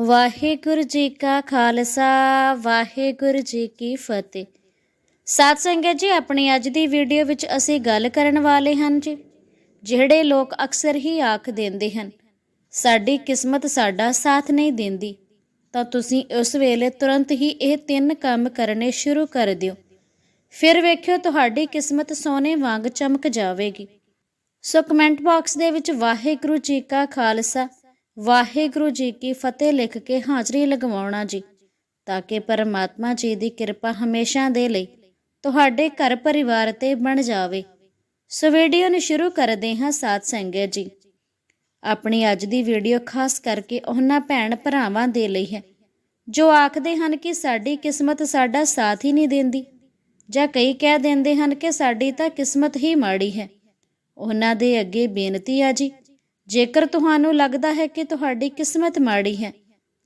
ਵਾਹਿਗੁਰੂ ਜੀ ਕਾ ਖਾਲਸਾ, ਵਾਹਿਗੁਰੂ ਜੀ ਕੀ ਫਤਿਹ। ਸਾਧ ਸੰਗਤ ਜੀ, ਆਪਣੀ ਅੱਜ ਦੀ ਵੀਡੀਓ ਵਿੱਚ ਅਸੀਂ ਗੱਲ ਕਰਨ ਵਾਲੇ ਹਨ ਜੀ, ਜਿਹੜੇ ਲੋਕ ਅਕਸਰ ਹੀ ਆਖ ਦਿੰਦੇ ਹਨ, ਸਾਡੀ ਕਿਸਮਤ ਸਾਡਾ ਸਾਥ ਨਹੀਂ ਦਿੰਦੀ। ਤਾਂ ਤੁਸੀਂ ਉਸ ਵੇਲੇ ਤੁਰੰਤ ਹੀ ਇਹ ਤਿੰਨ ਕੰਮ ਕਰਨੇ ਸ਼ੁਰੂ ਕਰ ਦਿਓ। ਫਿਰ ਵੇਖਿਓ ਤੁਹਾਡੀ ਕਿਸਮਤ ਸੋਨੇ ਵਾਂਗ ਚਮਕ ਜਾਵੇਗੀ। ਸੋ ਕਮੈਂਟ ਬਾਕਸ ਦੇ ਵਿੱਚ, ਵਾਹਿਗੁਰੂ ਜੀ ਕਾ ਖਾਲਸਾ ਵਾਹਿਗੁਰੂ ਜੀ ਕੀ ਫਤਿਹ ਲਿਖ ਕੇ ਹਾਜ਼ਰੀ ਲਗਵਾਉਣਾ ਜੀ, ਤਾਂ ਕਿ ਪਰਮਾਤਮਾ ਜੀ ਦੀ ਕਿਰਪਾ ਹਮੇਸ਼ਾ ਦੇ ਲਈ ਤੁਹਾਡੇ ਘਰ ਪਰਿਵਾਰ ਤੇ ਬਣ ਜਾਵੇ। ਸੋ ਵੀਡੀਓ ਨੂੰ ਸ਼ੁਰੂ ਕਰਦੇ ਹਾਂ ਸਾਧ ਸੰਗਤ ਜੀ। ਆਪਣੀ ਅੱਜ ਦੀ ਵੀਡੀਓ ਖਾਸ ਕਰਕੇ ਉਹਨਾਂ ਭੈਣ ਭਰਾਵਾਂ ਦੇ ਲਈ ਹੈ, ਜੋ ਆਖਦੇ ਹਨ ਕਿ ਸਾਡੀ ਕਿਸਮਤ ਸਾਡਾ ਸਾਥ ਹੀ ਨਹੀਂ ਦਿੰਦੀ, ਜਾਂ ਕਈ ਕਹਿ ਦਿੰਦੇ ਹਨ ਕਿ ਸਾਡੀ ਤਾਂ ਕਿਸਮਤ ਹੀ ਮਾੜੀ ਹੈ। ਉਹਨਾਂ ਦੇ ਅੱਗੇ ਬੇਨਤੀ ਆ ਜੀ ਜੇਕਰ ਤੁਹਾਨੂੰ ਲੱਗਦਾ ਹੈ ਕਿ ਤੁਹਾਡੀ ਕਿਸਮਤ ਮਾੜੀ ਹੈ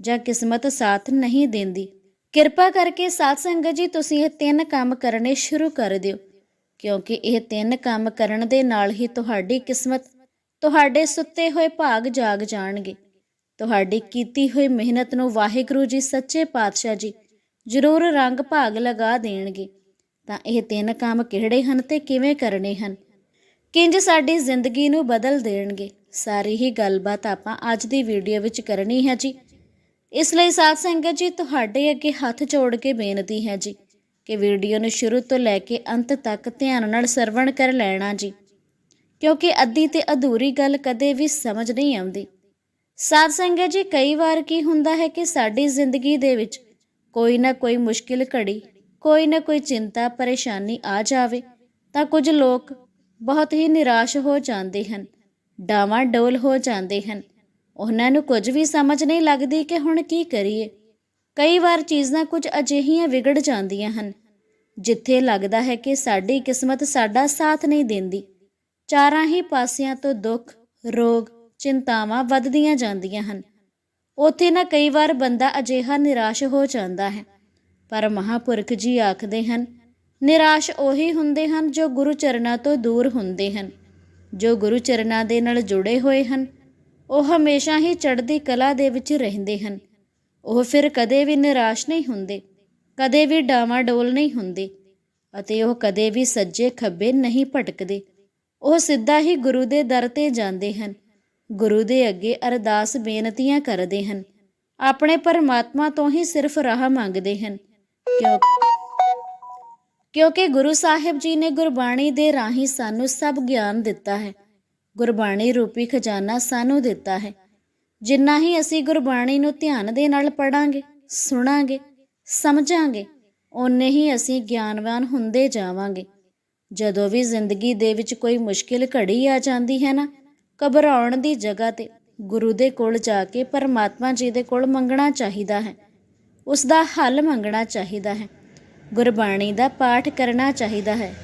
ਜਾਂ ਕਿਸਮਤ ਸਾਥ ਨਹੀਂ ਦਿੰਦੀ, ਕਿਰਪਾ ਕਰਕੇ ਸਾਧ ਸੰਗਤ ਜੀ, ਤੁਸੀਂ ਇਹ ਤਿੰਨ ਕੰਮ ਕਰਨੇ ਸ਼ੁਰੂ ਕਰ ਦਿਓ, ਕਿਉਂਕਿ ਇਹ ਤਿੰਨ ਕੰਮ ਕਰਨ ਦੇ ਨਾਲ ਹੀ ਤੁਹਾਡੀ ਕਿਸਮਤ, ਤੁਹਾਡੇ ਸੁੱਤੇ ਹੋਏ ਭਾਗ ਜਾਗ ਜਾਣਗੇ। ਤੁਹਾਡੀ ਕੀਤੀ ਹੋਈ ਮਿਹਨਤ ਨੂੰ ਵਾਹਿਗੁਰੂ ਜੀ, ਸੱਚੇ ਪਾਤਸ਼ਾਹ ਜੀ, ਜ਼ਰੂਰ ਰੰਗ ਭਾਗ ਲਗਾ ਦੇਣਗੇ। ਤਾਂ ਇਹ ਤਿੰਨ ਕੰਮ ਕਿਹੜੇ ਹਨ ਤੇ ਕਿਵੇਂ ਕਰਨੇ ਹਨ? ਕਿੰਜ ਸਾਡੀ ਜ਼ਿੰਦਗੀ ਨੂੰ ਬਦਲ ਦੇਣਗੇ? ਸਾਰੀ ਹੀ ਗੱਲਬਾਤ ਆਪਾਂ ਅੱਜ ਦੀ ਵੀਡੀਓ ਵਿੱਚ ਕਰਨੀ ਹੈ ਜੀ। ਇਸ ਲਈ ਸਾਧ ਸੰਗਤ ਜੀ, ਤੁਹਾਡੇ ਅੱਗੇ ਹੱਥ ਜੋੜ ਕੇ ਬੇਨਤੀ ਹੈ ਜੀ ਕਿ ਵੀਡੀਓ ਨੂੰ ਸ਼ੁਰੂ ਤੋਂ ਲੈ ਕੇ ਅੰਤ ਤੱਕ ਧਿਆਨ ਨਾਲ ਸਰਵਣ ਕਰ ਲੈਣਾ ਜੀ। ਕਿਉਂਕਿ ਅੱਧੀ ਤੇ ਅਧੂਰੀ ਗੱਲ ਕਦੇ ਵੀ ਸਮਝ ਨਹੀਂ ਆਉਂਦੀ। ਸਾਧ ਸੰਗਤ ਜੀ, ਕਈ ਵਾਰ ਕੀ ਹੁੰਦਾ ਹੈ ਕਿ ਸਾਡੀ ਜ਼ਿੰਦਗੀ ਦੇ ਵਿੱਚ ਕੋਈ ਨਾ ਕੋਈ ਮੁਸ਼ਕਿਲ ਘੜੀ, ਕੋਈ ਨਾ ਕੋਈ ਚਿੰਤਾ, ਪਰੇਸ਼ਾਨੀ ਆ ਜਾਵੇ ਤਾਂ ਕੁਝ ਲੋਕ ਬਹੁਤ ਹੀ ਨਿਰਾਸ਼ ਹੋ ਜਾਂਦੇ ਹਨ। ਡਾਵਾਂ ਡੋਲ ਹੋ ਜਾਂਦੇ ਹਨ। ਉਹਨਾਂ ਨੂੰ ਕੁਝ ਵੀ ਸਮਝ ਨਹੀਂ ਲੱਗਦੀ ਕਿ ਹੁਣ ਕੀ ਕਰੀਏ। ਕਈ ਵਾਰ ਚੀਜ਼ਾਂ ਕੁਝ ਅਜਿਹੀਆਂ ਵਿਗੜ ਜਾਂਦੀਆਂ ਹਨ, ਜਿੱਥੇ ਲੱਗਦਾ ਹੈ ਕਿ ਸਾਡੀ ਕਿਸਮਤ ਸਾਡਾ ਸਾਥ ਨਹੀਂ ਦਿੰਦੀ। ਚਾਰਾਂ ਹੀ ਪਾਸਿਆਂ ਤੋਂ ਦੁੱਖ, ਰੋਗ, ਚਿੰਤਾਵਾਂ ਵੱਧਦੀਆਂ ਜਾਂਦੀਆਂ ਹਨ। ਉੱਥੇ ਨਾ ਕਈ ਵਾਰ ਬੰਦਾ ਅਜਿਹਾ ਨਿਰਾਸ਼ ਹੋ ਜਾਂਦਾ ਹੈ, ਪਰ ਮਹਾਪੁਰਖ ਜੀ ਆਖਦੇ ਹਨ, ਨਿਰਾਸ਼ ਉਹੀ ਹੁੰਦੇ ਹਨ ਜੋ ਗੁਰੂ ਚਰਨਾਂ ਤੋਂ ਦੂਰ ਹੁੰਦੇ ਹਨ। ਜੋ ਗੁਰੂ ਚਰਨਾਂ ਦੇ ਨਾਲ ਜੁੜੇ ਹੋਏ ਹਨ, ਉਹ ਹਮੇਸ਼ਾ ਹੀ ਚੜ੍ਹਦੀ ਕਲਾ ਦੇ ਵਿੱਚ ਰਹਿੰਦੇ ਹਨ। ਉਹ ਫਿਰ ਕਦੇ ਵੀ ਨਿਰਾਸ਼ ਨਹੀਂ ਹੁੰਦੇ, ਕਦੇ ਵੀ ਡਾਵਾਡੋਲ ਨਹੀਂ ਹੁੰਦੇ ਅਤੇ ਉਹ ਕਦੇ ਵੀ ਸੱਜੇ ਖੱਬੇ ਨਹੀਂ ਭਟਕਦੇ। ਉਹ ਸਿੱਧਾ ਹੀ ਗੁਰੂ ਦੇ ਦਰ ਤੇ ਜਾਂਦੇ ਹਨ। ਗੁਰੂ ਦੇ ਅੱਗੇ ਅਰਦਾਸ ਬੇਨਤੀਆਂ ਕਰਦੇ ਹਨ। ਆਪਣੇ ਪਰਮਾਤਮਾ ਤੋਂ ਹੀ ਸਿਰਫ ਰਾਹ ਮੰਗਦੇ ਹਨ। ਕਿਉਂਕਿ ਕਿਉਂਕਿ ਗੁਰੂ ਸਾਹਿਬ ਜੀ ਨੇ ਗੁਰਬਾਣੀ ਦੇ ਰਾਹੀਂ ਸਾਨੂੰ ਸਭ ਗਿਆਨ ਦਿੱਤਾ ਹੈ। ਗੁਰਬਾਣੀ ਰੂਪੀ ਖਜ਼ਾਨਾ ਸਾਨੂੰ ਦਿੱਤਾ ਹੈ। ਜਿੰਨਾ ਹੀ ਅਸੀਂ ਗੁਰਬਾਣੀ ਨੂੰ ਧਿਆਨ ਦੇ ਨਾਲ ਪੜਾਂਗੇ ਸੁਣਾਂਗੇ, ਸਮਝਾਂਗੇ, ਓਨੇ ਹੀ ਅਸੀਂ ਗਿਆਨਵਾਨ ਹੁੰਦੇ ਜਾਵਾਂਗੇ। ਜਦੋਂ ਵੀ ਜ਼ਿੰਦਗੀ ਦੇ ਵਿੱਚ ਕੋਈ ਮੁਸ਼ਕਿਲ ਘੜੀ ਆ ਜਾਂਦੀ ਹੈ ਨਾ, ਘਬਰਾਉਣ ਦੀ ਜਗ੍ਹਾ ਤੇ ਗੁਰੂ ਦੇ ਕੋਲ ਜਾ ਕੇ ਪਰਮਾਤਮਾ ਜੀ ਦੇ ਕੋਲ ਮੰਗਣਾ ਚਾਹੀਦਾ ਹੈ। ਉਸ ਦਾ ਹੱਲ ਮੰਗਣਾ ਚਾਹੀਦਾ ਹੈ। ਗੁਰਬਾਣੀ ਦਾ ਪਾਠ ਕਰਨਾ ਚਾਹੀਦਾ ਹੈ।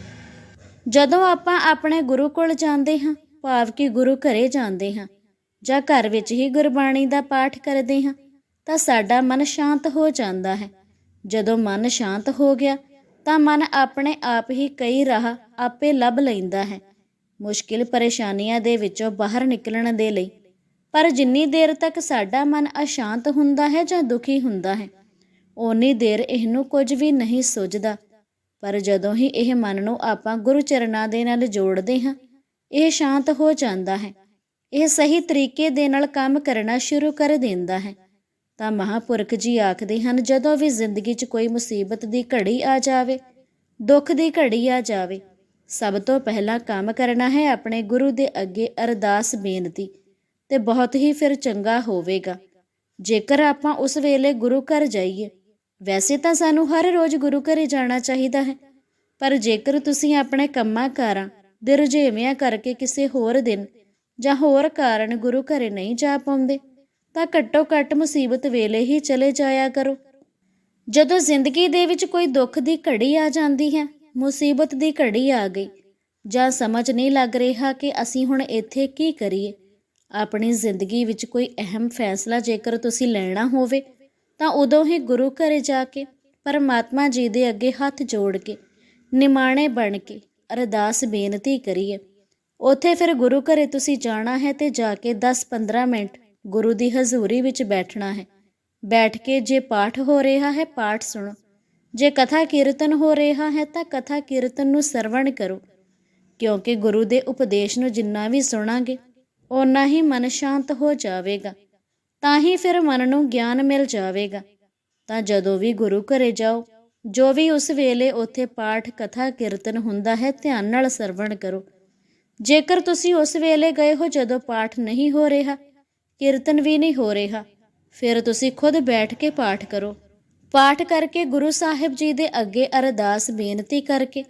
ਜਦੋਂ ਆਪਾਂ ਆਪਣੇ ਗੁਰੂ ਕੋਲ ਜਾਂਦੇ ਹਾਂ, ਭਾਵ ਕਿ ਗੁਰੂ ਘਰੇ ਜਾਂਦੇ ਹਾਂ ਜਾਂ ਘਰ ਵਿੱਚ ਹੀ ਗੁਰਬਾਣੀ ਦਾ ਪਾਠ ਕਰਦੇ ਹਾਂ, ਤਾਂ ਸਾਡਾ ਮਨ ਸ਼ਾਂਤ ਹੋ ਜਾਂਦਾ ਹੈ। ਜਦੋਂ ਮਨ ਸ਼ਾਂਤ ਹੋ ਗਿਆ, ਤਾਂ ਮਨ ਆਪਣੇ ਆਪ ਹੀ ਕਈ ਰਾਹ ਆਪੇ ਲੱਭ ਲੈਂਦਾ ਹੈ। ਮੁਸ਼ਕਿਲ ਪਰੇਸ਼ਾਨੀਆਂ ਦੇ ਵਿੱਚੋਂ ਬਾਹਰ ਨਿਕਲਣ ਦੇ ਲਈ, ਪਰ ਜਿੰਨੀ ਦੇਰ ਤੱਕ ਸਾਡਾ ਮਨ ਅਸ਼ਾਂਤ ਹੁੰਦਾ ਹੈ ਜਾਂ ਦੁਖੀ ਹੁੰਦਾ ਹੈ ਓਨੀ ਦੇਰ ਇਹਨੂੰ ਕੁਝ ਵੀ ਨਹੀਂ ਸੁਝਦਾ। ਪਰ ਜਦੋਂ ਹੀ ਇਹ ਮਨ ਨੂੰ ਆਪਾਂ ਗੁਰੂ ਚਰਨਾਂ ਦੇ ਨਾਲ ਜੋੜਦੇ ਹਾਂ, ਇਹ ਸ਼ਾਂਤ ਹੋ ਜਾਂਦਾ ਹੈ। ਇਹ ਸਹੀ ਤਰੀਕੇ ਦੇ ਨਾਲ ਕੰਮ ਕਰਨਾ ਸ਼ੁਰੂ ਕਰ ਦਿੰਦਾ ਹੈ। ਤਾਂ ਮਹਾਪੁਰਖ ਜੀ ਆਖਦੇ ਹਨ, ਜਦੋਂ ਵੀ ਜ਼ਿੰਦਗੀ 'ਚ ਕੋਈ ਮੁਸੀਬਤ ਦੀ ਘੜੀ ਆ ਜਾਵੇ, ਦੁੱਖ ਦੀ ਘੜੀ ਆ ਜਾਵੇ, ਸਭ ਤੋਂ ਪਹਿਲਾਂ ਕੰਮ ਕਰਨਾ ਹੈ ਆਪਣੇ ਗੁਰੂ ਦੇ ਅੱਗੇ ਅਰਦਾਸ ਬੇਨਤੀ ਤੇ ਬਹੁਤ ਹੀ ਫਿਰ ਚੰਗਾ ਹੋਵੇਗਾ। ਜੇਕਰ ਆਪਾਂ ਉਸ ਵੇਲੇ ਗੁਰੂ ਘਰ ਜਾਈਏ ਵੈਸੇ ਤਾਂ ਸਾਨੂੰ ਹਰ ਰੋਜ਼ ਗੁਰੂ ਘਰੇ ਜਾਣਾ ਚਾਹੀਦਾ ਹੈ, ਪਰ ਜੇਕਰ ਤੁਸੀਂ ਆਪਣੇ ਕੰਮਾਂ ਕਾਰਾਂ ਦੇ ਰੁਝੇਵਿਆਂ ਕਰਕੇ ਕਿਸੇ ਹੋਰ ਦਿਨ ਜਾਂ ਹੋਰ ਕਾਰਨ ਗੁਰੂ ਘਰੇ ਨਹੀਂ ਜਾ ਪਾਉਂਦੇ, ਤਾਂ ਘੱਟੋ ਘੱਟ ਮੁਸੀਬਤ ਵੇਲੇ ਹੀ ਚਲੇ ਜਾਇਆ ਕਰੋ। ਜਦੋਂ ਜ਼ਿੰਦਗੀ ਦੇ ਵਿੱਚ ਕੋਈ ਦੁੱਖ ਦੀ ਘੜੀ ਆ ਜਾਂਦੀ ਹੈ, ਮੁਸੀਬਤ ਦੀ ਘੜੀ ਆ ਗਈ, ਜਾਂ ਸਮਝ ਨਹੀਂ ਲੱਗ ਰਿਹਾ ਕਿ ਅਸੀਂ ਹੁਣ ਇੱਥੇ ਕੀ ਕਰੀਏ, ਆਪਣੀ ਜ਼ਿੰਦਗੀ ਵਿੱਚ ਕੋਈ ਅਹਿਮ ਫੈਸਲਾ ਜੇਕਰ ਤੁਸੀਂ ਲੈਣਾ ਹੋਵੇ ਤਾਂ ਉਦੋਂ ਹੀ ਗੁਰੂ ਘਰ ਜਾ ਕੇ ਪਰਮਾਤਮਾ ਜੀ ਦੇ ਅੱਗੇ ਹੱਥ ਜੋੜ ਕੇ, ਨਿਮਾਣੇ ਬਣ ਕੇ ਅਰਦਾਸ ਬੇਨਤੀ ਕਰੀਏ। ਉੱਥੇ ਫਿਰ ਗੁਰੂ ਘਰੇ ਤੁਸੀਂ ਜਾਣਾ ਹੈ ਤੇ ਜਾ ਕੇ 10-15 ਮਿੰਟ ਗੁਰੂ ਦੀ ਹਜ਼ੂਰੀ ਵਿੱਚ ਬੈਠਣਾ ਹੈ। ਬੈਠ ਕੇ ਜੇ ਪਾਠ ਹੋ ਰਿਹਾ ਹੈ, ਪਾਠ ਸੁਣੋ। ਜੇ ਕਥਾ ਕੀਰਤਨ ਹੋ ਰਿਹਾ ਹੈ, ਤਾਂ ਕਥਾ ਕੀਰਤਨ ਨੂੰ ਸਰਵਣ ਕਰੋ। ਕਿਉਂਕਿ ਗੁਰੂ ਦੇ ਉਪਦੇਸ਼ ਨੂੰ ਜਿੰਨਾ ਵੀ ਸੁਣਾਂਗੇ, ਓਨਾ ਹੀ ਮਨ ਸ਼ਾਂਤ ਹੋ ਜਾਵੇਗਾ। ਤਾਂ ਹੀ ਫਿਰ ਮਨ ਨੂੰ ਗਿਆਨ ਮਿਲ ਜਾਵੇਗਾ। ਤਾਂ ਜਦੋਂ ਵੀ ਗੁਰੂ ਘਰੇ ਜਾਓ, ਜੋ ਵੀ ਉਸ ਵੇਲੇ ਉੱਥੇ ਪਾਠ, ਕਥਾ, ਕੀਰਤਨ ਹੁੰਦਾ ਹੈ, ਧਿਆਨ ਨਾਲ ਸਰਵਣ ਕਰੋ। ਜੇਕਰ ਤੁਸੀਂ ਉਸ ਵੇਲੇ ਗਏ ਹੋ ਜਦੋਂ ਪਾਠ ਨਹੀਂ ਹੋ ਰਿਹਾ, ਕੀਰਤਨ ਵੀ ਨਹੀਂ ਹੋ ਰਿਹਾ, ਫਿਰ ਤੁਸੀਂ ਖੁਦ ਬੈਠ ਕੇ ਪਾਠ ਕਰੋ। ਪਾਠ ਕਰਕੇ ਗੁਰੂ ਸਾਹਿਬ ਜੀ ਦੇ ਅੱਗੇ ਅਰਦਾਸ ਬੇਨਤੀ ਕਰਕੇ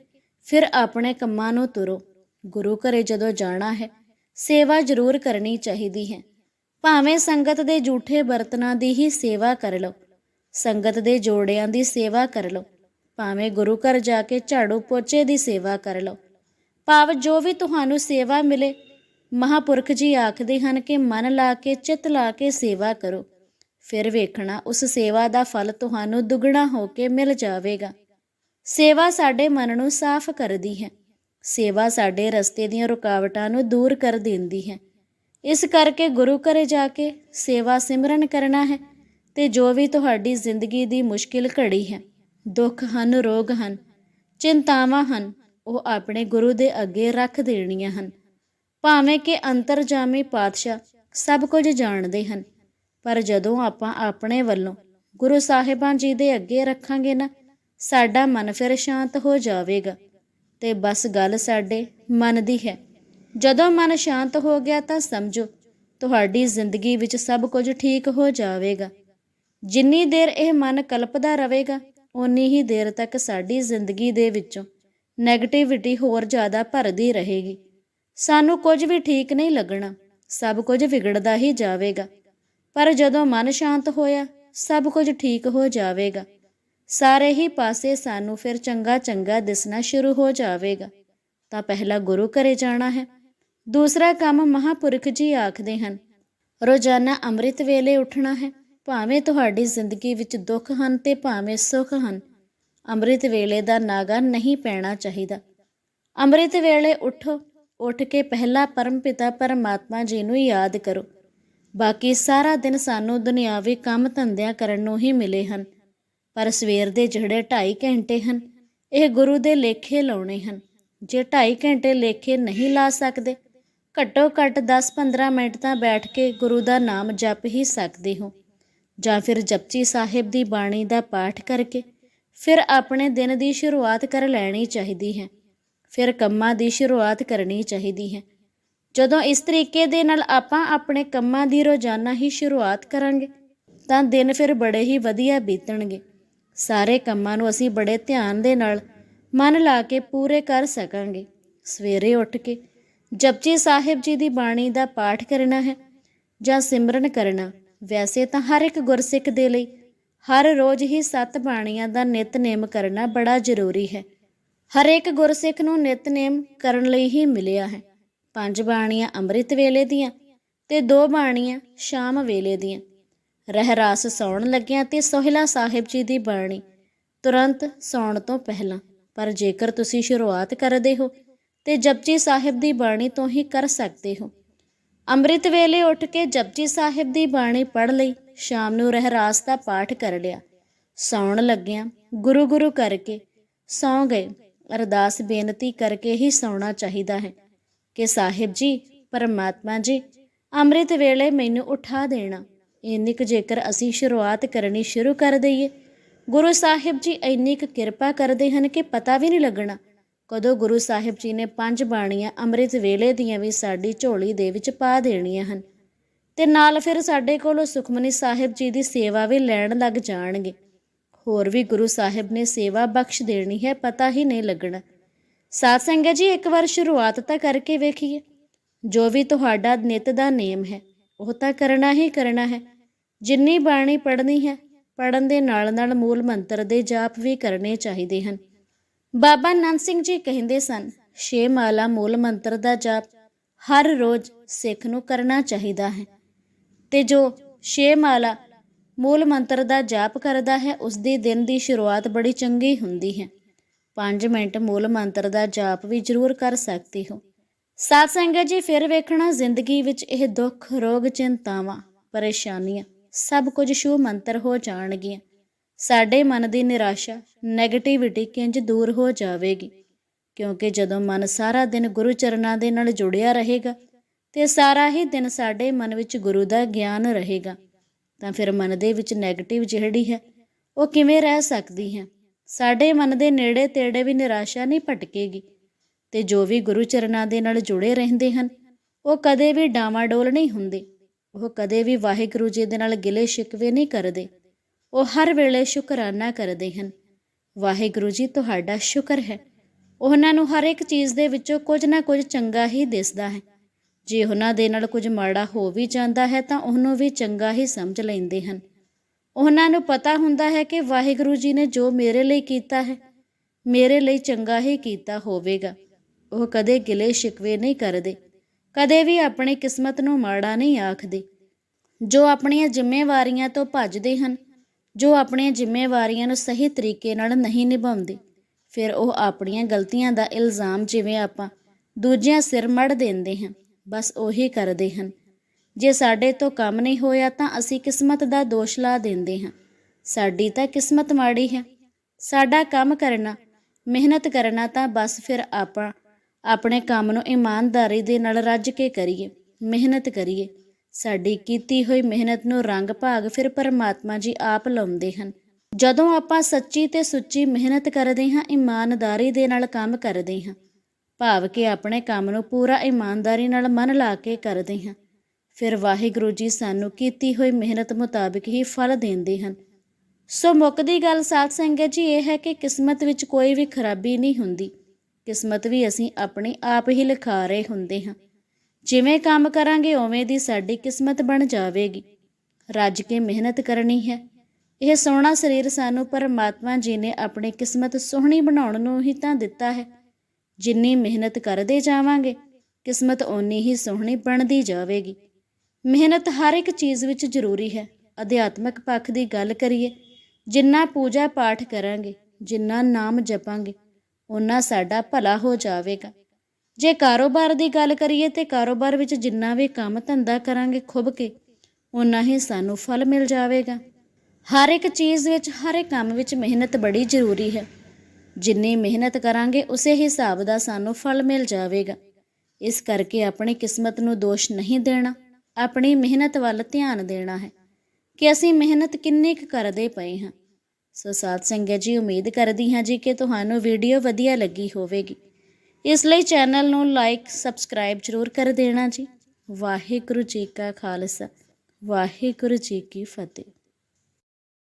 ਫਿਰ ਆਪਣੇ ਕੰਮਾਂ ਨੂੰ ਤੁਰੋ। ਗੁਰੂ ਘਰੇ ਜਦੋਂ ਜਾਣਾ ਹੈ, ਸੇਵਾ ਜ਼ਰੂਰ ਕਰਨੀ ਚਾਹੀਦੀ ਹੈ। ਭਾਵੇਂ ਸੰਗਤ ਦੇ ਝੂਠੇ ਬਰਤਨਾਂ ਦੀ ਹੀ ਸੇਵਾ ਕਰ ਲਓ, ਸੰਗਤ ਦੇ ਜੋੜਿਆਂ ਦੀ ਸੇਵਾ ਕਰ ਲਓ, ਭਾਵੇਂ ਗੁਰੂ ਘਰ ਜਾ ਕੇ ਝਾੜੂ ਪੋਚੇ ਦੀ ਸੇਵਾ ਕਰ ਲਓ। ਭਾਵ ਜੋ ਵੀ ਤੁਹਾਨੂੰ ਸੇਵਾ ਮਿਲੇ, ਮਹਾਪੁਰਖ ਜੀ ਆਖਦੇ ਹਨ ਕਿ ਮਨ ਲਾ ਕੇ, ਚਿੱਤ ਲਾ ਕੇ ਸੇਵਾ ਕਰੋ, ਫਿਰ ਵੇਖਣਾ ਉਸ ਸੇਵਾ ਦਾ ਫਲ ਤੁਹਾਨੂੰ ਦੁੱਗਣਾ ਹੋ ਕੇ ਮਿਲ ਜਾਵੇਗਾ। ਸੇਵਾ ਸਾਡੇ ਮਨ ਨੂੰ ਸਾਫ਼ ਕਰਦੀ ਹੈ, ਸੇਵਾ ਸਾਡੇ ਰਸਤੇ ਦੀਆਂ ਰੁਕਾਵਟਾਂ ਨੂੰ ਦੂਰ ਕਰ ਦਿੰਦੀ ਹੈ। ਇਸ ਕਰਕੇ ਗੁਰੂ ਘਰੇ ਜਾ ਕੇ ਸੇਵਾ ਸਿਮਰਨ ਕਰਨਾ ਹੈ ਤੇ ਜੋ ਵੀ ਤੁਹਾਡੀ ਜ਼ਿੰਦਗੀ ਦੀ ਮੁਸ਼ਕਿਲ ਘੜੀ ਹੈ, ਦੁੱਖ ਹਨ, ਰੋਗ ਹਨ, ਚਿੰਤਾਵਾਂ ਹਨ, ਉਹ ਆਪਣੇ ਗੁਰੂ ਦੇ ਅੱਗੇ ਰੱਖ ਦੇਣੀਆਂ ਹਨ। ਭਾਵੇਂ ਕਿ ਅੰਤਰਜਾਮੀ ਪਾਤਸ਼ਾਹ ਸਭ ਕੁਝ ਜਾਣਦੇ ਹਨ, ਪਰ ਜਦੋਂ ਆਪਾਂ ਆਪਣੇ ਵੱਲੋਂ ਗੁਰੂ ਸਾਹਿਬਾਂ ਜੀ ਦੇ ਅੱਗੇ ਰੱਖਾਂਗੇ ਨਾ, ਸਾਡਾ ਮਨ ਫਿਰ ਸ਼ਾਂਤ ਹੋ ਜਾਵੇਗਾ ਤੇ ਬਸ ਗੱਲ ਸਾਡੇ ਮਨ ਦੀ ਹੈ। ਜਦੋਂ ਮਨ ਸ਼ਾਂਤ ਹੋ ਗਿਆ ਤਾਂ ਸਮਝੋ, ਤੁਹਾਡੀ ਜ਼ਿੰਦਗੀ ਵਿੱਚ ਸਭ ਕੁਝ ਠੀਕ ਹੋ ਜਾਵੇਗਾ। ਜਿੰਨੀ ਦੇਰ ਇਹ ਮਨ ਕਲਪਦਾ ਰਹੇਗਾ ਉਨੀ ਹੀ ਦੇਰ ਤੱਕ ਸਾਡੀ ਜ਼ਿੰਦਗੀ ਦੇ ਵਿੱਚੋਂ 네ਗੇਟਿਵਿਟੀ ਹੋਰ ਜ਼ਿਆਦਾ ਭਰਦੀ ਰਹੇਗੀ। ਸਾਨੂੰ ਕੁਝ ਵੀ ਠੀਕ ਨਹੀਂ ਲੱਗਣਾ, ਸਭ ਕੁਝ ਵਿਗੜਦਾ ਹੀ ਜਾਵੇਗਾ। ਪਰ ਜਦੋਂ ਮਨ ਸ਼ਾਂਤ ਹੋਇਆ, ਸਭ ਕੁਝ ਠੀਕ ਹੋ ਜਾਵੇਗਾ। ਸਾਰੇ ਹੀ ਪਾਸੇ ਸਾਨੂੰ ਫਿਰ ਚੰਗਾ ਚੰਗਾ ਦਿਸਣਾ ਸ਼ੁਰੂ ਹੋ ਜਾਵੇਗਾ। ਤਾਂ ਪਹਿਲਾ ਗੁਰੂ ਘਰੇ ਜਾਣਾ ਹੈ। ਦੂਸਰਾ ਕੰਮ ਮਹਾਪੁਰਖ ਜੀ ਆਖਦੇ ਹਨ, ਰੋਜ਼ਾਨਾ ਅੰਮ੍ਰਿਤ ਵੇਲੇ ਉੱਠਣਾ ਹੈ, ਭਾਵੇਂ ਤੁਹਾਡੀ ਜ਼ਿੰਦਗੀ ਵਿੱਚ ਦੁੱਖ ਹਨ ਤੇ ਭਾਵੇਂ ਸੁੱਖ ਹਨ, ਅੰਮ੍ਰਿਤ ਵੇਲੇ ਦਾ ਨਾਗਾ ਨਹੀਂ ਪੈਣਾ ਚਾਹੀਦਾ। ਅੰਮ੍ਰਿਤ ਵੇਲੇ ਉਠੋ, ਉੱਠ ਕੇ ਪਹਿਲਾ ਪਰਮਪਿਤਾ ਪਰਮਾਤਮਾ ਜੀ ਨੂੰ ਯਾਦ ਕਰੋ। ਬਾਕੀ ਸਾਰਾ ਦਿਨ ਸਾਨੂੰ ਦੁਨਿਆਵੀ ਕੰਮ ਧੰਦਿਆਂ ਕਰਨ ਨੂੰ ਹੀ ਮਿਲੇ ਹਨ, ਪਰ ਸਵੇਰ ਦੇ ਜਿਹੜੇ 2.5 ਘੰਟੇ ਹਨ, ਇਹ ਗੁਰੂ ਦੇ ਲੇਖੇ ਲਾਉਣੇ ਹਨ। ਜੇ 2.5 ਘੰਟੇ ਲੇਖੇ ਨਹੀਂ ਲਾ ਸਕਦੇ ਘੱਟੋ ਘੱਟ 10-15 ਮਿੰਟ ਤਾਂ ਬੈਠ ਕੇ ਗੁਰੂ ਦਾ ਨਾਮ ਜਪ ਹੀ ਸਕਦੇ ਹੋ। ਜਾਂ ਫਿਰ ਜਪਜੀ ਸਾਹਿਬ ਦੀ ਬਾਣੀ ਦਾ ਪਾਠ ਕਰਕੇ ਫਿਰ ਆਪਣੇ ਦਿਨ ਦੀ ਸ਼ੁਰੂਆਤ ਕਰ ਲੈਣੀ ਚਾਹੀਦੀ ਹੈ। ਫਿਰ ਕੰਮਾਂ ਦੀ ਸ਼ੁਰੂਆਤ ਕਰਨੀ ਚਾਹੀਦੀ ਹੈ। ਜਦੋਂ ਇਸ ਤਰੀਕੇ ਦੇ ਨਾਲ ਆਪਾਂ ਆਪਣੇ ਕੰਮਾਂ ਦੀ ਰੋਜ਼ਾਨਾ ਹੀ ਸ਼ੁਰੂਆਤ ਕਰਾਂਗੇ, ਤਾਂ ਦਿਨ ਫਿਰ ਬੜੇ ਹੀ ਵਧੀਆ ਬੀਤਣਗੇ। ਸਾਰੇ ਕੰਮਾਂ ਨੂੰ ਅਸੀਂ ਬੜੇ ਧਿਆਨ ਦੇ ਨਾਲ ਮਨ ਲਾ ਕੇ ਪੂਰੇ ਕਰ ਸਕਾਂਗੇ। ਸਵੇਰੇ ਉੱਠ ਕੇ ਜਪਜੀ ਸਾਹਿਬ ਜੀ ਦੀ ਬਾਣੀ ਦਾ ਪਾਠ ਕਰਨਾ ਹੈ ਜਾਂ ਸਿਮਰਨ ਕਰਨਾ, ਵੈਸੇ ਤਾਂ ਹਰ ਇੱਕ ਗੁਰਸਿੱਖ ਦੇ ਲਈ ਹਰ ਰੋਜ਼ ਹੀ ਸੱਤ ਬਾਣੀਆਂ ਦਾ ਨਿਤਨੇਮ ਕਰਨਾ ਬੜਾ ਜ਼ਰੂਰੀ ਹੈ। ਹਰ ਇੱਕ ਗੁਰਸਿੱਖ ਨੂੰ ਨਿਤਨੇਮ ਕਰਨ ਲਈ ਹੀ ਮਿਲਿਆ ਹੈ। ਪੰਜ ਬਾਣੀਆਂ ਅੰਮ੍ਰਿਤ ਵੇਲੇ ਦੀਆਂ ਤੇ ਦੋ ਬਾਣੀਆਂ ਸ਼ਾਮ ਵੇਲੇ ਦੀਆਂ। ਰਹਿਰਾਸ ਸੌਣ ਲੱਗਿਆਂ ਤੇ ਸੋਹਿਲਾ ਸਾਹਿਬ ਜੀ ਦੀ ਬਾਣੀ ਤੁਰੰਤ ਸੌਣ ਤੋਂ ਪਹਿਲਾਂ, ਪਰ ਜੇਕਰ ਤੁਸੀਂ ਸ਼ੁਰੂਆਤ ਕਰਦੇ ਹੋ ਤੇ ਜਪਜੀ ਸਾਹਿਬ ਦੀ ਬਾਣੀ ਤੋਂ ਹੀ ਕਰ ਸਕਦੇ ਹੋ। ਅੰਮ੍ਰਿਤ ਵੇਲੇ ਉੱਠ ਕੇ ਜਪਜੀ ਸਾਹਿਬ ਦੀ ਬਾਣੀ ਪੜ੍ਹ ਲਈ, ਸ਼ਾਮ ਨੂੰ ਰਹਿਰਾਸ ਦਾ ਪਾਠ ਕਰ ਲਿਆ। ਸੌਣ ਲੱਗਿਆ ਗੁਰੂ ਗੁਰੂ ਕਰਕੇ ਸੌਂ ਗਏ। ਅਰਦਾਸ ਬੇਨਤੀ ਕਰਕੇ ਹੀ ਸੌਣਾ ਚਾਹੀਦਾ ਹੈ ਕਿ ਸਾਹਿਬ ਜੀ, ਪਰਮਾਤਮਾ ਜੀ, ਅੰਮ੍ਰਿਤ ਵੇਲੇ ਮੈਨੂੰ ਉਠਾ ਦੇਣਾ। ਇੰਨੀ ਕੁ ਜੇਕਰ ਅਸੀਂ ਸ਼ੁਰੂਆਤ ਕਰਨੀ ਸ਼ੁਰੂ ਕਰ ਦਈਏ, ਗੁਰੂ ਸਾਹਿਬ ਜੀ ਇੰਨੀ ਕੁ ਕਿਰਪਾ ਕਰਦੇ ਹਨ ਕਿ ਪਤਾ ਵੀ ਨਹੀਂ ਲੱਗਣਾ ਕਦੋਂ ਗੁਰੂ ਸਾਹਿਬ ਜੀ ਨੇ ਪੰਜ ਬਾਣੀਆਂ ਅੰਮ੍ਰਿਤ ਵੇਲੇ ਦੀਆਂ ਵੀ ਸਾਡੀ ਝੋਲੀ ਦੇ ਵਿੱਚ ਪਾ ਦੇਣੀਆਂ ਹਨ ਤੇ ਨਾਲ ਫਿਰ ਸਾਡੇ ਕੋਲੋਂ ਸੁਖਮਨੀ ਸਾਹਿਬ ਜੀ ਦੀ ਸੇਵਾ ਵੀ ਲੈਣ ਲੱਗ ਜਾਣਗੇ। ਹੋਰ ਵੀ ਗੁਰੂ ਸਾਹਿਬ ਨੇ ਸੇਵਾ ਬਖਸ਼ ਦੇਣੀ ਹੈ, ਪਤਾ ਹੀ ਨਹੀਂ ਲੱਗਣਾ। ਸਾਧ ਸੰਗਤ ਜੀ, ਇੱਕ ਵਾਰ ਸ਼ੁਰੂਆਤ ਤਾਂ ਕਰਕੇ ਵੇਖੀਏ। ਜੋ ਵੀ ਤੁਹਾਡਾ ਨਿਤ ਦਾ ਨੇਮ ਹੈ, ਉਹ ਤਾਂ ਕਰਨਾ ਹੀ ਕਰਨਾ ਹੈ। ਜਿੰਨੀ ਬਾਣੀ ਪੜ੍ਹਨੀ ਹੈ ਪੜਨ ਦੇ ਨਾਲ ਨਾਲ ਮੂਲ ਮੰਤਰ ਦੇ ਜਾਪ ਵੀ ਕਰਨੇ ਚਾਹੀਦੇ ਹਨ। ਬਾਬਾ ਨੰਦ ਸਿੰਘ ਜੀ ਕਹਿੰਦੇ ਸਨ, ਛੇ ਮਾਲਾ ਮੂਲ ਮੰਤਰ ਦਾ ਜਾਪ ਹਰ ਰੋਜ਼ ਸਿੱਖ ਨੂੰ ਕਰਨਾ ਚਾਹੀਦਾ ਹੈ। ਤੇ ਜੋ ਛੇ ਮਾਲਾ ਮੂਲ ਮੰਤਰ ਦਾ ਜਾਪ ਕਰਦਾ ਹੈ ਉਸ ਦੀ ਦਿਨ ਦੀ ਸ਼ੁਰੂਆਤ ਬੜੀ ਚੰਗੀ ਹੁੰਦੀ ਹੈ। 5 ਮਿੰਟ ਮੂਲ ਮੰਤਰ ਦਾ ਜਾਪ ਵੀ ਜ਼ਰੂਰ ਕਰ ਸਕਦੇ ਹੋ। ਸਾਧ ਸੰਗਤ ਜੀ, ਫਿਰ ਵੇਖਣਾ ਜ਼ਿੰਦਗੀ ਵਿੱਚ ਇਹ ਦੁੱਖ, ਰੋਗ, ਚਿੰਤਾਵਾਂ, ਪਰੇਸ਼ਾਨੀਆਂ ਸਭ ਕੁਝ ਸ਼ੂ ਮੰਤਰ ਹੋ ਜਾਣਗੀਆਂ। ਸਾਡੇ ਮਨ ਦੀ ਨਿਰਾਸ਼ਾ 네ਗੇਟਿਵਿਟੀ ਕਿੰਜ ਦੂਰ ਹੋ ਜਾਵੇਗੀ? ਕਿਉਂਕਿ ਜਦੋਂ ਮਨ ਸਾਰਾ ਦਿਨ ਗੁਰੂ ਚਰਨਾਂ ਦੇ ਨਾਲ ਜੁੜਿਆ ਰਹੇਗਾ ਤੇ ਸਾਰਾ ਹੀ ਦਿਨ ਸਾਡੇ ਮਨ ਵਿੱਚ ਗੁਰੂ ਦਾ ਗਿਆਨ ਰਹੇਗਾ, ਤਾਂ ਫਿਰ ਮਨ ਦੇ ਵਿੱਚ 네ਗੇਟਿਵ ਜਿਹੜੀ ਹੈ, ਉਹ ਕਿਵੇਂ ਰਹਿ ਸਕਦੀ ਹੈ? ਸਾਡੇ ਮਨ ਦੇ ਨੇੜੇ ਤੇੜੇ ਵੀ ਨਿਰਾਸ਼ਾ ਨਹੀਂ ਭਟਕੇਗੀ ਤੇ ਜੋ ਵੀ ਗੁਰੂ ਚਰਨਾਂ ਦੇ ਨਾਲ ਜੁੜੇ ਰਹਿੰਦੇ ਹਨ, ਉਹ ਕਦੇ ਵੀ ਡਾਵਾਡੋਲ ਨਹੀਂ ਹੁੰਦੇ, ਉਹ ਕਦੇ ਵੀ ਵਾਹਿਗੁਰੂ ਜੀ ਦੇ ਨਾਲ ਗਿਲੇ ਸ਼ਿਕਵੇ ਨਹੀਂ ਕਰਦੇ। ਉਹ ਹਰ ਵੇਲੇ ਸ਼ੁਕਰਾਨਾ ਕਰਦੇ ਹਨ। ਵਾਹਿਗੁਰੂ ਜੀ, ਤੁਹਾਡਾ ਸ਼ੁਕਰ ਹੈ। ਉਹਨਾਂ ਨੂੰ ਹਰ ਇੱਕ ਚੀਜ਼ ਦੇ ਵਿੱਚੋਂ ਕੁਝ ਨਾ ਕੁਝ ਚੰਗਾ ਹੀ ਦਿਸਦਾ ਹੈ। ਜੇ ਉਹਨਾਂ ਦੇ ਨਾਲ ਕੁਝ ਮਾੜਾ ਹੋ ਵੀ ਜਾਂਦਾ ਹੈ, ਤਾਂ ਉਹਨੂੰ ਵੀ ਚੰਗਾ ਹੀ ਸਮਝ ਲੈਂਦੇ ਹਨ। ਉਹਨਾਂ ਨੂੰ ਪਤਾ ਹੁੰਦਾ ਹੈ ਕਿ ਵਾਹਿਗੁਰੂ ਜੀ ਨੇ ਜੋ ਮੇਰੇ ਲਈ ਕੀਤਾ ਹੈ, ਮੇਰੇ ਲਈ ਚੰਗਾ ਹੀ ਕੀਤਾ ਹੋਵੇਗਾ। ਉਹ ਕਦੇ ਗਿਲੇ ਸ਼ਿਕਵੇ ਨਹੀਂ ਕਰਦੇ, ਕਦੇ ਵੀ ਆਪਣੀ ਕਿਸਮਤ ਨੂੰ ਮਾੜਾ ਨਹੀਂ ਆਖਦੇ। ਜੋ ਆਪਣੀਆਂ ਜ਼ਿੰਮੇਵਾਰੀਆਂ ਤੋਂ ਭੱਜਦੇ ਹਨ ਜੋ ਆਪਣੀਆਂ ਜ਼ਿੰਮੇਵਾਰੀਆਂ ਨੂੰ ਸਹੀ ਤਰੀਕੇ ਨਾਲ ਨਹੀਂ ਨਿਭਾਉਂਦੇ, ਫਿਰ ਉਹ ਆਪਣੀਆਂ ਗਲਤੀਆਂ ਦਾ ਇਲਜ਼ਾਮ ਜਿਵੇਂ ਆਪਾਂ ਦੂਜਿਆਂ ਸਿਰ ਮੜ ਦਿੰਦੇ ਹਾਂ, ਬਸ ਉਹੀ ਕਰਦੇ ਹਨ। ਜੇ ਸਾਡੇ ਤੋਂ ਕੰਮ ਨਹੀਂ ਹੋਇਆ ਤਾਂ ਅਸੀਂ ਕਿਸਮਤ ਦਾ ਦੋਸ਼ ਲਾ ਦਿੰਦੇ ਹਾਂ। ਸਾਡੀ ਤਾਂ ਕਿਸਮਤ ਮਾੜੀ ਹੈ। ਸਾਡਾ ਕੰਮ ਕਰਨਾ, ਮਿਹਨਤ ਕਰਨਾ ਤਾਂ ਬਸ ਫਿਰ ਆਪਾਂ ਆਪਣੇ ਕੰਮ ਨੂੰ ਇਮਾਨਦਾਰੀ ਦੇ ਨਾਲ ਰੱਜ ਕੇ ਕਰੀਏ, ਮਿਹਨਤ ਕਰੀਏ। ਸਾਡੀ ਕੀਤੀ ਹੋਈ ਮਿਹਨਤ ਨੂੰ ਰੰਗ ਭਾਗ ਫਿਰ ਪਰਮਾਤਮਾ ਜੀ ਆਪ ਲਾਉਂਦੇ ਹਨ। ਜਦੋਂ ਆਪਾਂ ਸੱਚੀ ਤੇ ਸੁੱਚੀ ਮਿਹਨਤ ਕਰਦੇ ਹਾਂ, ਇਮਾਨਦਾਰੀ ਦੇ ਨਾਲ ਕੰਮ ਕਰਦੇ ਹਾਂ, ਭਾਵ ਕਿ ਆਪਣੇ ਕੰਮ ਨੂੰ ਪੂਰਾ ਇਮਾਨਦਾਰੀ ਨਾਲ ਮਨ ਲਾ ਕੇ ਕਰਦੇ ਹਾਂ, ਫਿਰ ਵਾਹਿਗੁਰੂ ਜੀ ਸਾਨੂੰ ਕੀਤੀ ਹੋਈ ਮਿਹਨਤ ਮੁਤਾਬਕ ਹੀ ਫਲ ਦਿੰਦੇ ਹਨ। ਸੋ ਮੁੱਕਦੀ ਗੱਲ ਸਾਧ ਸੰਗਤ ਜੀ ਇਹ ਹੈ ਕਿ ਕਿਸਮਤ ਵਿੱਚ ਕੋਈ ਵੀ ਖਰਾਬੀ ਨਹੀਂ ਹੁੰਦੀ। ਕਿਸਮਤ ਵੀ ਅਸੀਂ ਆਪਣੇ ਆਪ ਹੀ ਲਿਖਾ ਰਹੇ ਹੁੰਦੇ ਹਾਂ। ਜਿਵੇਂ ਕੰਮ ਕਰਾਂਗੇ, ਉਵੇਂ ਦੀ ਸਾਡੀ ਕਿਸਮਤ ਬਣ ਜਾਵੇਗੀ। ਰੱਜ ਕੇ ਮਿਹਨਤ ਕਰਨੀ ਹੈ। ਇਹ ਸੋਹਣਾ ਸਰੀਰ ਸਾਨੂੰ ਪਰਮਾਤਮਾ ਜੀ ਨੇ ਆਪਣੀ ਕਿਸਮਤ ਸੋਹਣੀ ਬਣਾਉਣ ਨੂੰ ਹੀ ਤਾਂ ਦਿੱਤਾ ਹੈ। ਜਿੰਨੀ ਮਿਹਨਤ ਕਰਦੇ ਜਾਵਾਂਗੇ, ਕਿਸਮਤ ਓਨੀ ਹੀ ਸੋਹਣੀ ਬਣਦੀ ਜਾਵੇਗੀ। ਮਿਹਨਤ ਹਰ ਇੱਕ ਚੀਜ਼ ਵਿੱਚ ਜ਼ਰੂਰੀ ਹੈ। ਅਧਿਆਤਮਕ ਪੱਖ ਦੀ ਗੱਲ ਕਰੀਏ, ਜਿੰਨਾ ਪੂਜਾ ਪਾਠ ਕਰਾਂਗੇ, ਜਿੰਨਾ ਨਾਮ ਜਪਾਂਗੇ ਉਨਾ ਸਾਡਾ ਭਲਾ ਹੋ ਜਾਵੇਗਾ। ਜੇ ਕਾਰੋਬਾਰ ਦੀ ਗੱਲ ਕਰੀਏ ਤੇ ਕਾਰੋਬਾਰ ਵਿੱਚ ਜਿੰਨਾ ਵੀ ਕੰਮ ਧੰਦਾ ਕਰਾਂਗੇ ਖੁੱਬ ਕੇ ਉਨਾ ਹੀ ਸਾਨੂੰ ਫਲ ਮਿਲ ਜਾਵੇਗਾ। ਹਰ ਇੱਕ ਚੀਜ਼ ਵਿੱਚ, ਹਰ ਇੱਕ ਕੰਮ ਵਿੱਚ ਮਿਹਨਤ ਬੜੀ ਜ਼ਰੂਰੀ ਹੈ। ਜਿੰਨੀ ਮਿਹਨਤ ਕਰਾਂਗੇ, ਉਸੇ ਹਿਸਾਬ ਦਾ ਸਾਨੂੰ ਫਲ ਮਿਲ ਜਾਵੇਗਾ। ਇਸ ਕਰਕੇ ਆਪਣੀ ਕਿਸਮਤ ਨੂੰ ਦੋਸ਼ ਨਹੀਂ ਦੇਣਾ, ਆਪਣੀ ਮਿਹਨਤ ਵੱਲ ਧਿਆਨ ਦੇਣਾ ਹੈ ਕਿ ਅਸੀਂ ਮਿਹਨਤ ਕਿੰਨੀ ਕੁ ਕਰਦੇ ਪਏ ਹਾਂ। ਸੋ ਸਾਧ ਸੰਗਤ ਜੀ, ਉਮੀਦ ਕਰਦੀ ਹਾਂ ਜੀ ਕਿ ਤੁਹਾਨੂੰ ਵੀਡੀਓ ਵਧੀਆ ਲੱਗੀ ਹੋਵੇਗੀ। ਇਸ ਲਈ ਚੈਨਲ ਨੂੰ ਲਾਈਕ, ਸਬਸਕ੍ਰਾਈਬ ਜ਼ਰੂਰ ਕਰ ਦੇਣਾ ਜੀ। ਵਾਹਿਗੁਰੂ ਜੀ ਕਾ ਖਾਲਸਾ, ਵਾਹਿਗੁਰੂ ਜੀ ਕੀ ਫਤਿਹ।